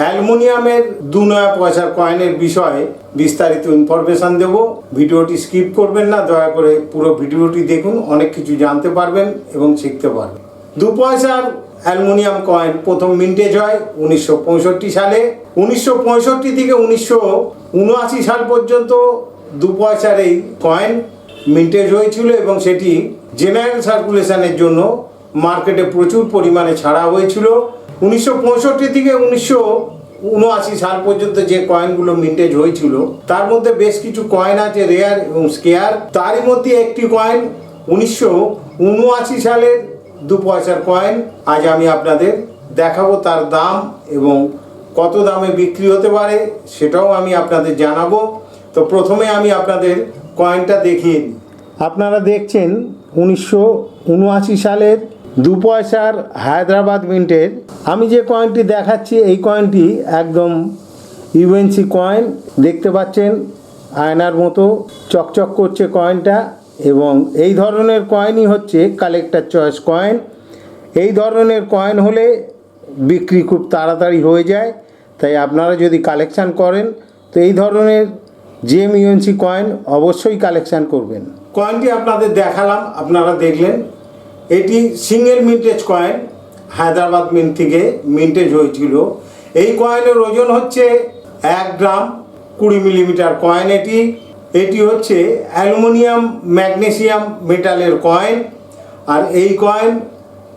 অ্যালুমিনিয়ামের দু নয়া পয়সার কয়েনের বিষয়ে বিস্তারিত ইনফরমেশন দেব। ভিডিওটি স্কিপ করবেন না, দয়া করে পুরো ভিডিওটি দেখুন, অনেক কিছু জানতে পারবেন এবং শিখতে পারবেন। দু পয়সার অ্যালুমিনিয়াম কয়েন প্রথম মিন্টেজ হয় উনিশশো পঁয়ষট্টি সালে। উনিশশো পঁয়ষট্টি থেকে উনিশশো উনআশি সাল পর্যন্ত দু পয়সার এই কয়েন মিন্টেজ হয়েছিল এবং সেটি জেনারেল সার্কুলেশনের জন্য মার্কেটে প্রচুর পরিমাণে ছাড়া হয়েছিল। উনিশশো পঁয়ষট্টি থেকে উনিশশো উনআশি সাল পর্যন্ত যে কয়েনগুলো মিন্টেজ হয়েছিল, তার মধ্যে বেশ কিছু কয়েন আছে রেয়ার এবং স্কেয়ার তারই মধ্যে একটি কয়েন উনিশশো উনআশি সালের দু পয়সার কয়েন। আজ আমি আপনাদের দেখাবো তার দাম এবং কত দামে বিক্রি হতে পারে, সেটাও আমি আপনাদের জানাব। তো প্রথমে আমি আপনাদের কয়েনটা দেখিয়ে আপনারা দেখছেন উনিশশো উনআশি সালের দু পয়সার হায়দ্রাবাদ মিন্টের। আমি যে কয়েনটি দেখাচ্ছি, এই কয়েনটি একদম ইউএনসি কয়েন দেখতে পাচ্ছেন, আয়নার মতো চকচক করছে কয়েনটা এবং এই ধরনের কয়েনই হচ্ছে কালেক্টার চয়েস কয়েন এই ধরনের কয়েন হলে বিক্রি খুব তাড়াতাড়ি হয়ে যায়, তাই আপনারা যদি কালেকশান করেন, তো এই ধরনের জেম ইউএনসি কয়েন অবশ্যই কালেকশান করবেন। কয়েনটি আপনাদের দেখালাম, আপনারা দেখলেন। এটি single mintage coin Hyderabad mint থেকে মিন্টেজ হয়েছিল। এই কয়েনের ওজন হচ্ছে এক গ্রাম কুড়ি মিলিমিটার কয়েন এটি। এটি হচ্ছে অ্যালুমিনিয়াম ম্যাগনেসিয়াম মেটালের কয়েন আর এই কয়েন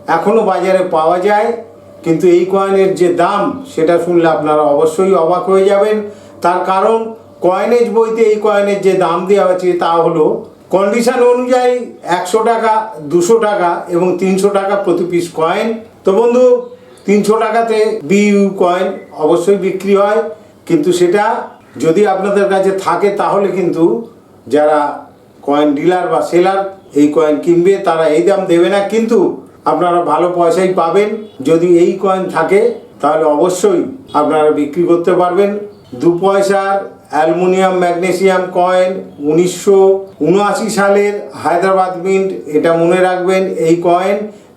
এখনও বাজারে পাওয়া যায়। কিন্তু এই কয়েনের যে দাম, সেটা শুনলে আপনারা অবশ্যই অবাক হয়ে যাবেন। তার কারণ কয়েনেজ বইতে এই কয়েনের যে দাম দেওয়া হচ্ছে তা হলো কন্ডিশন অনুযায়ী একশো টাকা, দুশো টাকা এবং তিনশো টাকা প্রতি পিস কয়েন তো বন্ধু, তিনশো টাকাতে বিইউ কয়েন অবশ্যই বিক্রি হয়, কিন্তু সেটা যদি আপনাদের কাছে থাকে তাহলে কিন্তু যারা কয়েন ডিলার বা সেলার এই কয়েন কিনবে, তারা এই দাম দেবে না। কিন্তু আপনারা ভালো পয়সাই পাবেন। যদি এই কয়েন থাকে, তাহলে অবশ্যই আপনারা বিক্রি করতে পারবেন। দু পয়সার অ্যালুমিনিয়াম, ম্যাগনেসিয়াম কয়েন উনিশশো উনআশি সালের হায়দ্রাবাদ মিন্ট, এটা মনে রাখবেন, এই কয়েন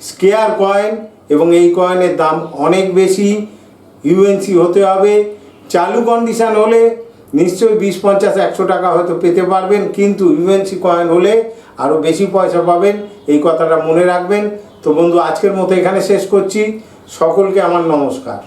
স্কেয়ার কয়েন এবং এই কয়েনের দাম অনেক বেশি। ইউএনসি হতে হবে। চালু কন্ডিশন হলে নিশ্চয়ই বিশ, পঞ্চাশ, একশো টাকা হয়তো পেতে পারবেন, কিন্তু ইউএনসি কয়েন হলে আরও বেশি পয়সা পাবেন, এই কথাটা মনে রাখবেন। তো বন্ধু, আজকের মতো এখানে শেষ করছি। সকলকে আমার নমস্কার।